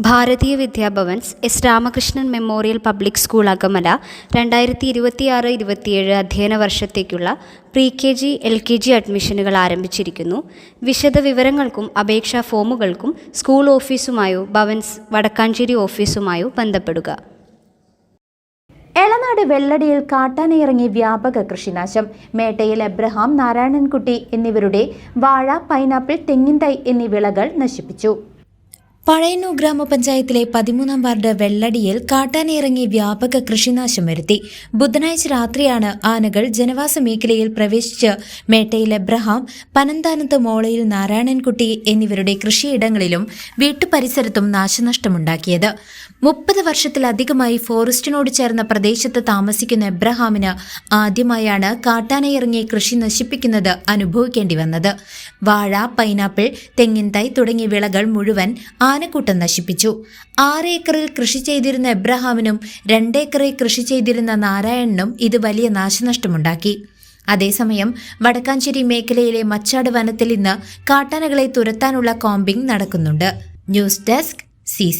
Bharatiya Vidyabhavans S Ramakrishnan memorial public school Akamala രണ്ടായിരത്തി ഇരുപത്തിയാറ് ഇരുപത്തിയേഴ് അധ്യയന വർഷത്തേക്കുള്ള pre K G L K G അഡ്മിഷനുകൾ ആരംഭിച്ചിരിക്കുന്നു. വിശദ വിവരങ്ങൾക്കും അപേക്ഷാ ഫോമുകൾക്കും സ്കൂൾ ഓഫീസുമായോ ഭവൻസ് വടക്കാഞ്ചേരി ഓഫീസുമായോ ബന്ധപ്പെടുക. എളനാട് വെള്ളടിയിൽ കാട്ടാനയിറങ്ങി വ്യാപക കൃഷിനാശം. മേട്ടയിൽ എബ്രഹാം നാരായണൻകുട്ടി എന്നിവരുടെ വാഴ പൈനാപ്പിൾ തെങ്ങിൻ തൈ എന്നീ വിളകൾ നശിപ്പിച്ചു. പഴയന്നൂർ ഗ്രാമപഞ്ചായത്തിലെ പതിമൂന്നാം വാർഡ് വെള്ളടിയിൽ കാട്ടാനയിറങ്ങി വ്യാപക കൃഷിനാശം വരുത്തി. ബുധനാഴ്ച രാത്രിയാണ് ആനകൾ ജനവാസ മേഖലയിൽ പ്രവേശിച്ച് മേട്ടയിൽ എബ്രഹാം പനന്താനത്ത് മോളയിൽ നാരായണൻകുട്ടി എന്നിവരുടെ കൃഷിയിടങ്ങളിലും വീട്ടുപരിസരത്തും നാശനഷ്ടമുണ്ടാക്കിയത്. മുപ്പത് വർഷത്തിലധികമായി ഫോറസ്റ്റിനോട് ചേർന്ന പ്രദേശത്ത് താമസിക്കുന്ന എബ്രഹാമിന് ആദ്യമായാണ് കാട്ടാനയിറങ്ങി കൃഷി നശിപ്പിക്കുന്നത് അനുഭവിക്കേണ്ടി വന്നത്. വാഴ പൈനാപ്പിൾ തെങ്ങിൻ തൈ തുടങ്ങിയ വിളകൾ മുഴുവൻ ആനക്കൂട്ടം നശിപ്പിച്ചു. ആറ് ഏക്കറിൽ കൃഷി ചെയ്തിരുന്ന എബ്രഹാമിനും രണ്ടേക്കറിൽ കൃഷി ചെയ്തിരുന്ന നാരായണനും ഇത് വലിയ നാശനഷ്ടമുണ്ടാക്കി. അതേസമയം വടക്കാഞ്ചേരി മേഖലയിലെ മച്ചാട് വനത്തിൽ ഇന്ന് കാട്ടാനകളെ തുരത്താനുള്ള കോമ്പിംഗ് നടക്കുന്നുണ്ട്. News desk C